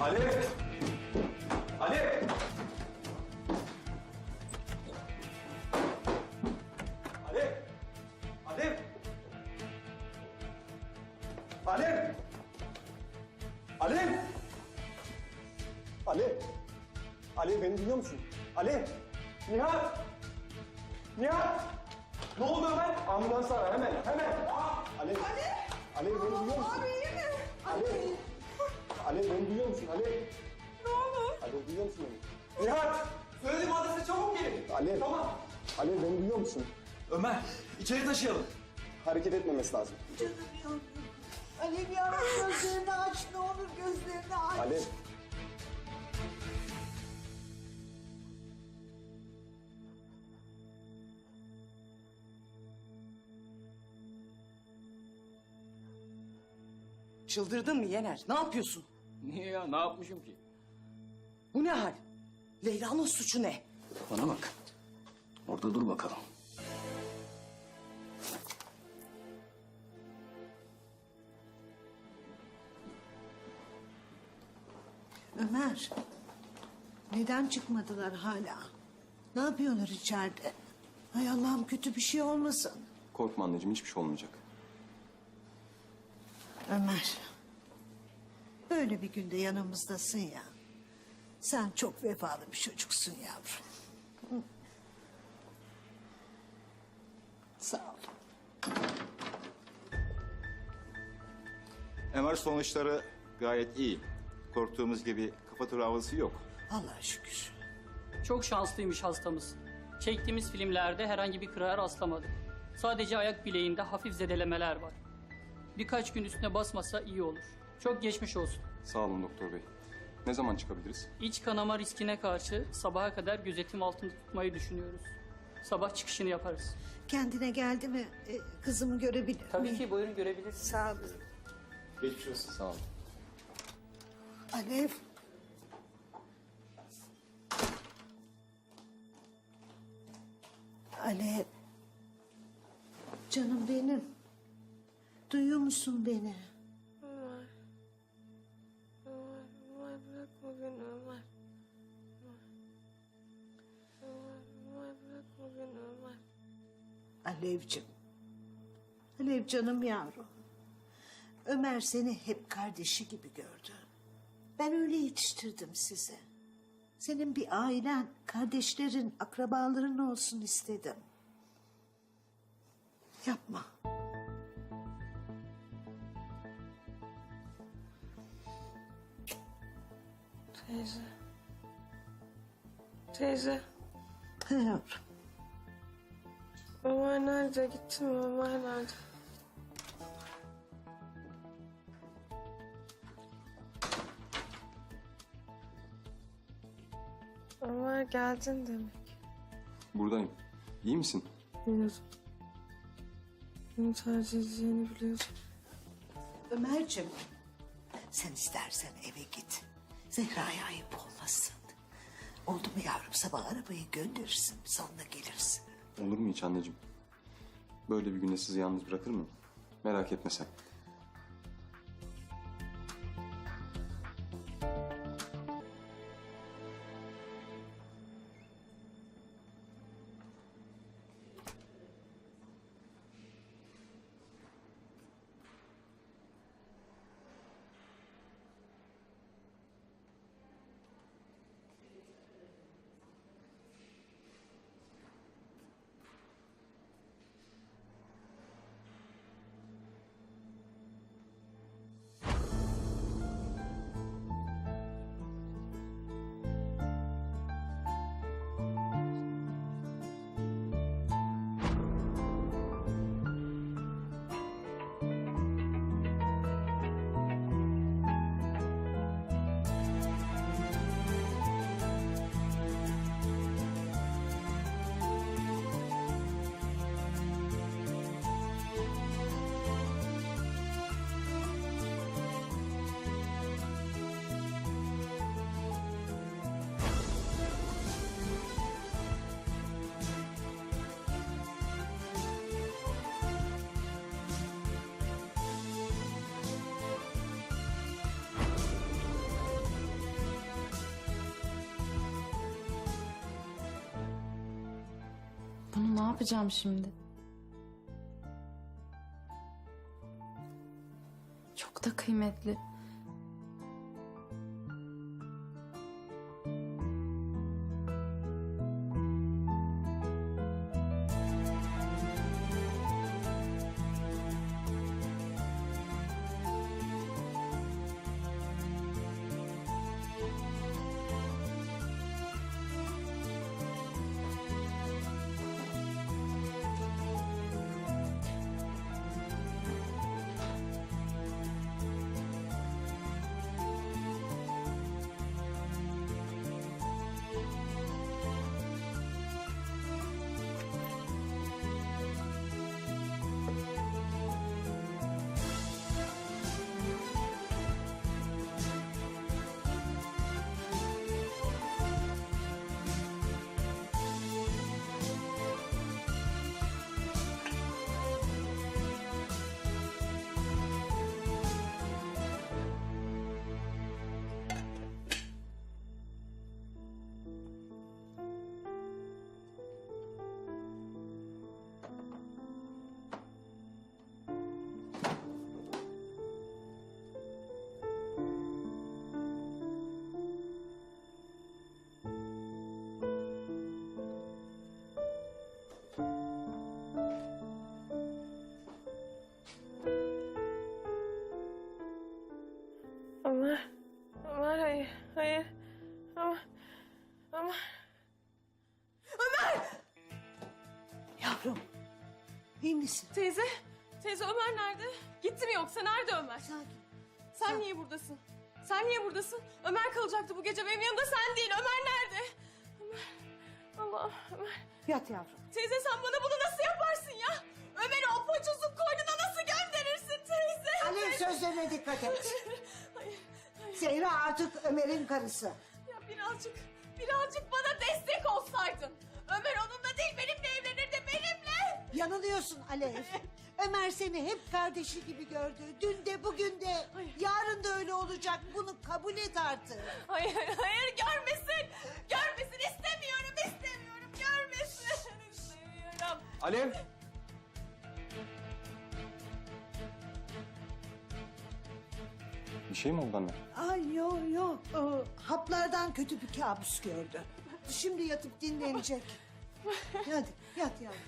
Alev! Alev! Alev! Alev! Alev! Alev! Alev! Alev beni duyuyor musun? Alev! Nihat! Nihat! Ne oldu hemen? Ambulans ara hemen, hemen. Alev! Alev beni duyuyor musun? Abi iyi mi? Alev! Alev beni duyuyor musun? Alev! Ne olur. Alev duyuyor musun beni? Nihat! Söylediğim adrese çabuk gelin. Alev. Tamam. Alev beni duyuyor musun? Ömer, içeri taşıyalım. Hareket etmemesi lazım. Canım yavrum. Alev yavrum gözlerini aç ne olur gözlerini aç. Alev. Çıldırdın mı Yener? Ne yapıyorsun? Niye ya? Ne yapmışım ki? Bu ne hal? Leyla'nın suçu ne? Bana bak. Orada dur bakalım. Ömer. Neden çıkmadılar hala? Ne yapıyorlar içeride? Hay Allah'ım kötü bir şey olmasın. Korkma anneciğim, hiçbir şey olmayacak. Ömer. Böyle bir günde yanımızdasın ya. Sen çok vefalı bir çocuksun yavrum. Sağ ol. MR sonuçları gayet iyi. Korktuğumuz gibi kafa travması yok. Allah'a şükür. Çok şanslıymış hastamız. Çektiğimiz filmlerde herhangi bir kırığa rastlamadık. Sadece ayak bileğinde hafif zedelemeler var. Birkaç gün üstüne basmasa iyi olur. Çok geçmiş olsun. Sağ olun doktor bey. Ne zaman çıkabiliriz? İç kanama riskine karşı sabaha kadar gözetim altında tutmayı düşünüyoruz. Sabah çıkışını yaparız. Kendine geldi mi e, kızımı görebilir Tabii miyim? ki buyurun görebilirsiniz. Sağ olun. Geçmiş olsun. Sağ olun. Alev. Alev. Canım benim. Duyuyor musun beni? Alevcim. Alev canım yavrum. Ömer seni hep kardeşi gibi gördü. Ben öyle yetiştirdim sizi. Senin bir ailen, kardeşlerin, akrabaların olsun istedim. Yapma. Teyze. Teyze. Yavrum. Ömer nerede? Gitti mi? Ömer nerede? Ömer geldin demek. Buradayım. İyi misin? Biliyordum. Beni tercih edeceğini biliyordum. Ömerciğim. Sen istersen eve git. Zehra'ya ayıp olmasın. Oldu mu yavrum sabah arabayı gönderirsin sonra gelirsin. Olur mu hiç anneciğim? Böyle bir günde sizi yalnız bırakır mı? Merak etme sen. Ne yapacağım şimdi? Çok da kıymetli. Ömer. Ömer hayır. Hayır. Ömer. Ömer. Yavrum, iyi misin? Teyze. Teyze Ömer nerede? Gitti mi yoksa? Nerede Ömer? Sakin. Sen niye buradasın? Sen niye buradasın? Ömer kalacaktı bu gece benim yanımda sen değil. Ömer nerede? Ömer. Allah Ömer. Yat yavrum. Teyze sen bana bunu nasıl yaparsın ya? Ömer'i o poçuzun koynuna nasıl gönderirsin teyze? Alev sözlerine dikkat et. Hayır. Zehra artık Ömer'in karısı. Ya birazcık, birazcık bana destek olsaydın. Ömer onunla değil benimle evlenirdi benimle. Yanılıyorsun Alev. Ömer seni hep kardeşi gibi gördü. Dün de bugün de. Yarın da öyle olacak. Bunu kabul et artık. Hayır, hayır görmesin. Görmesin istemiyorum, istemiyorum. Görmesin. İstemiyorum. Alev. Bir şey mi oldu anne? Ay yok yok. Haplardan kötü bir kabus gördü. Şimdi yatıp dinlenecek. Hadi yat yavrum.